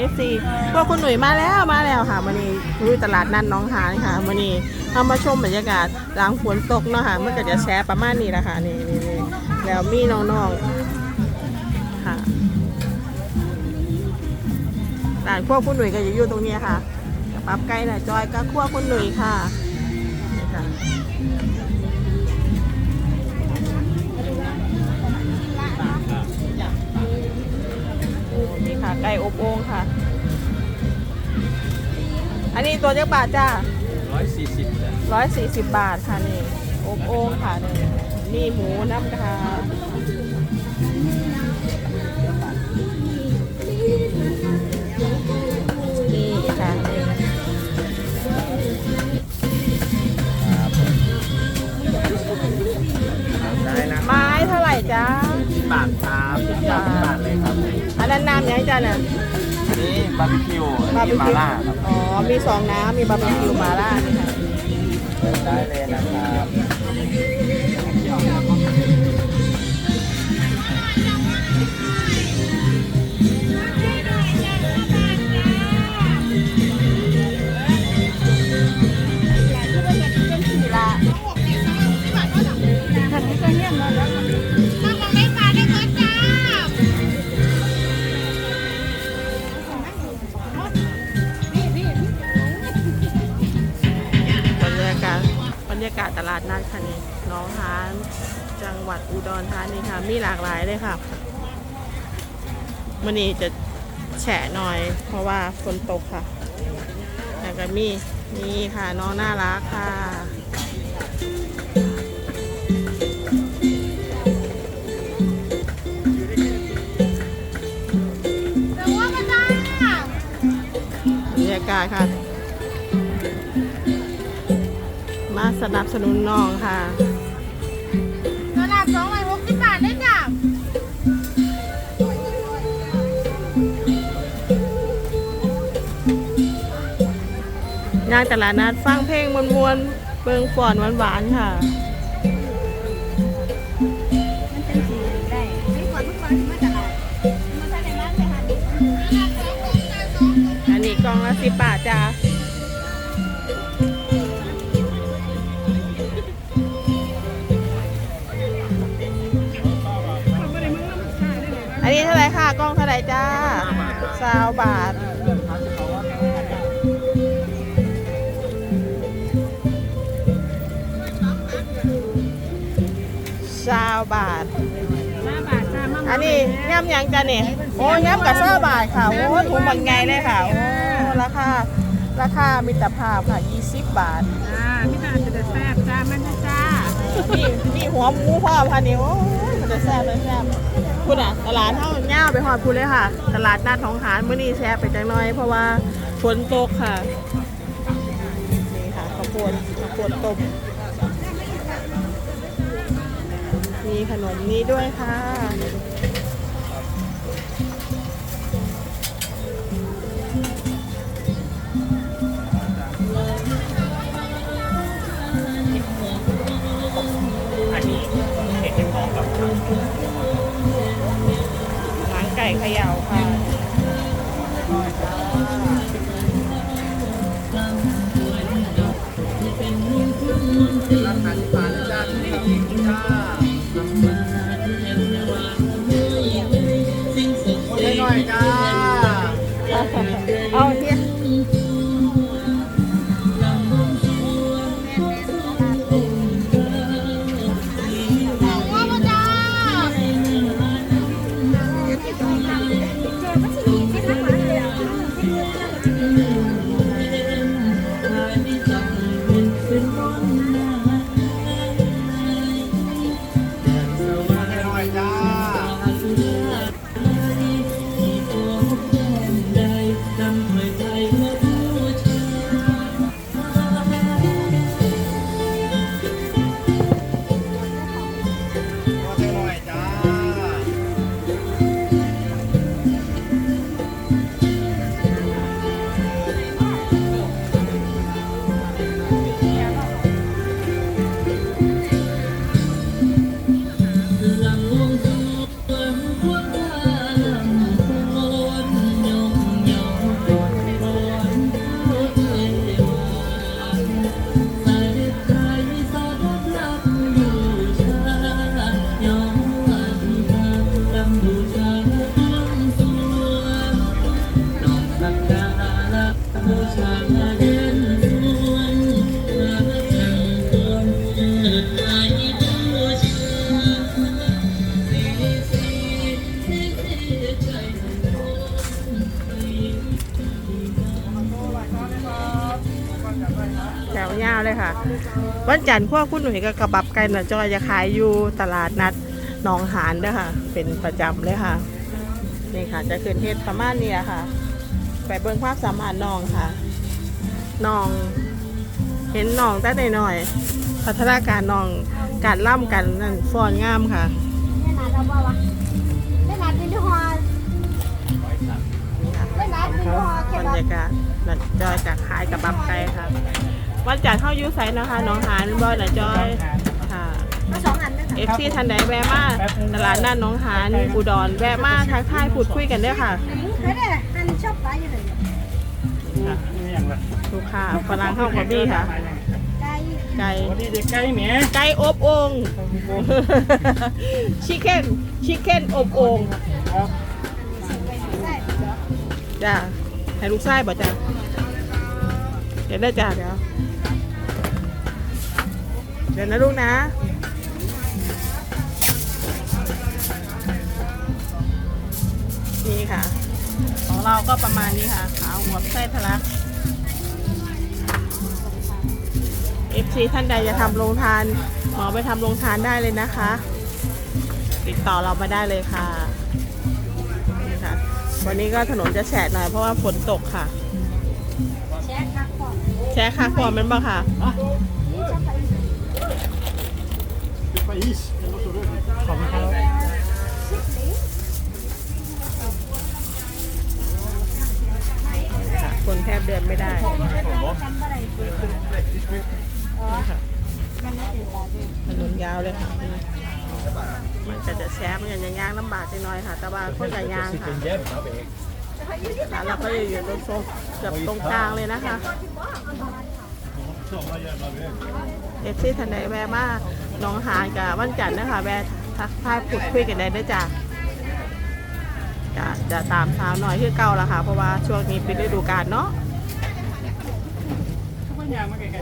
เอฟซีพวกคุณหนุ่ยมาแล้วมาแล้วค่ะวันนี้รู้ตลาดนัดหน้องหานค่ะวันนี้เอามาชมบรรยากาศหลังฝนตกเนาะค่ะมันก็จะแชร์ประมาณนี้แหละค่ะนี่นี่นี่แล้วมีน้องๆค่ะร้านพวกคุณหนุ่ยก็จะอยู่ตรงนี้ค่ะปั๊บไก่น่ะจอยก็คั่วคุณหนุ่ยค่ะนี่ค่ะ ค่ะไก่อบโอ่งค่ะ อันนี้ตัวเจ้าบาทจ้าร้อยสี่สิบร้อยสี่สิบบาทค่ะนี่อบโอ่งค่ะนี่มีหมูน้ำค่ะ น้ำยังจ้าเนี่ยอันนี้บาร์บีคิวอันนี้มาล่าครับอ๋อ มีสองน้ำ มีบาร์บีคิวมาล่านี่ค่ะได้เลยนะครับ รรยากาศตลาดนัดค่ะนี่หน้องฮานจังหวัดอุดรธานีค่ะ มีหลากหลายเลยค่ะมันนี้จะแฉะหน่อย เพราะว่าฝนตกค่ะแล้วก็มีนี่ค่ะน้องน่ารักค่ะบรรยากาศค่ะ มาสนับสนุนน้องค่ะตลาดสองร้อยหกสิบบาทได้จ้ะงานตลาดนัดฟังเพลงมวนๆเบิงฝอนหวานๆค่ะ มันเป็นสีได้ไม่กว่าทุกวันมาตลาดมาใส่ในร้านเลยค่ะอันนี้กล่องละสิบบาทจ้า ท่าไหรค่ะ กล้องเท่าไหรจ้าสาวบาทสาวบาทห้าบาทจ้ามาอันนี้ย่ำยังจ้ะเนี่ยโอ้ย่ำกับซาบาทค่ะ โอ้ถุงบางไงเลยค่ะ โอ้ราคา ราคามิตรภาพค่ะ 20 บาทจ้าพี่ตาจะได้แซ่บจ้ามันนะจ้านี่นี่หัวหมูพ่อพันนี่โอ้ยมันจะแซ่บเลยแซ่บ คุณอะ ตลาดเท่าเง่าไปหอดคุณเลยค่ะ ตลาดนัดท้องหารมื้อนี้แชร์ไปจังน้อย เพราะว่าฝนตกค่ะ นี่ค่ะข้าวโพดข้าวโพดต้มมีขนมนี้ด้วยค่ะ เขย่าค่ะ วันจันทร์พวกคุณหนุ่ยกับกระบับไก่หน่ะจอยจะขายอยู่ตลาดนัดหนองหานเด้อค่ะ เป็นประจำเลยค่ะ นี่ค่ะ จะขึ้นเฮ็ดประมาณเนี้ยค่ะ ไปเบิ่งความสามารถน้องค่ะน้อง เห็นน้องแต่หน่อยๆพัฒนาการน้องการล่ำกันนั่นฟ้อนงามค่ะได้นัดเราบ่วะได้นัดวินฮอลได้นัดวินฮอลแค่บรแบบรยากาศนัดจอยจากขายกับบับไก่ค่ะ วันจันทร์เข้าอยูไซนะคะน้องหานบอยนะจอยค่ะมาสองอันด้วยค่ะเอฟซีทันใดแวะมาตลาดนัดน้องหานอุดรแวะมาทักทายพูดคุยกันเด้วยค่ะไม่ได้อันชอบปลาอยู่เลยลูกค้าฝรั่งเข้ากับพี่ค่ะ ไก่ไก่วันนี้เด็กใกล้แหมไก่อบโองชิคเก้นชิคเก้นอบโองใส่จ้าให้ลูกไส้บ่จ้าเดี๋ยวได้จ้าเดี๋ยว เดี๋ยวนะลูกนะ นี่ค่ะ ของเราก็ประมาณนี้ค่ะขาหัวไส้ทะลัก FC ท่านใดจะทำโรงทานหมอไปทำโรงทานได้เลยนะคะ ติดต่อเรามาได้เลยค่ะนี่ค่ะ วันนี้ก็ถนนจะแฉะหน่อยเพราะว่าฝนตกค่ะ แช่คักก่อนแฉะค่ะความมันบ้างค่ะ País, eu não sou doido. ขอบคุณครับค่ะคนแทบเดินไม่ได้จำอะไรนี่ค่ะมันไม่ติดแล้วด้วยถนนยาวเลยค่ะ มันจะจะแชร์มันจะย่างลำบากนิดหน้อยค่ะ แต่ว่าคนจะย่างค่ะร้านเราก็จะอยู่ตรงโซนเกือบตรงกลางเลยนะคะ เอฟซีทันใดแวะมาหน้องหานกับวันจันทร์นะคะแวะทักทายพูดคุยกันได้ด้วยจ้ะจะจะตามเช้าหน่อยคือเก่าละค่ะ เพราะว่าช่วงนี้เป็นฤดูกาลเนาะ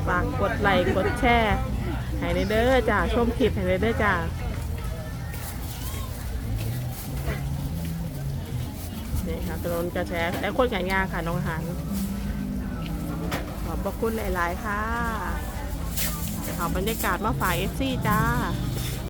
ฝากกดไลค์กดแชร์ให้ในเด้อจ้าชมคลิปให้ในเด้อจ้านี่ค่ะถนนกระแสและคนกันยางค่ะน้องหันขอบพระคุณหลาย ๆ ค่ะ เอาบรรยากาศมาฝ่ายเอฟซีจ้า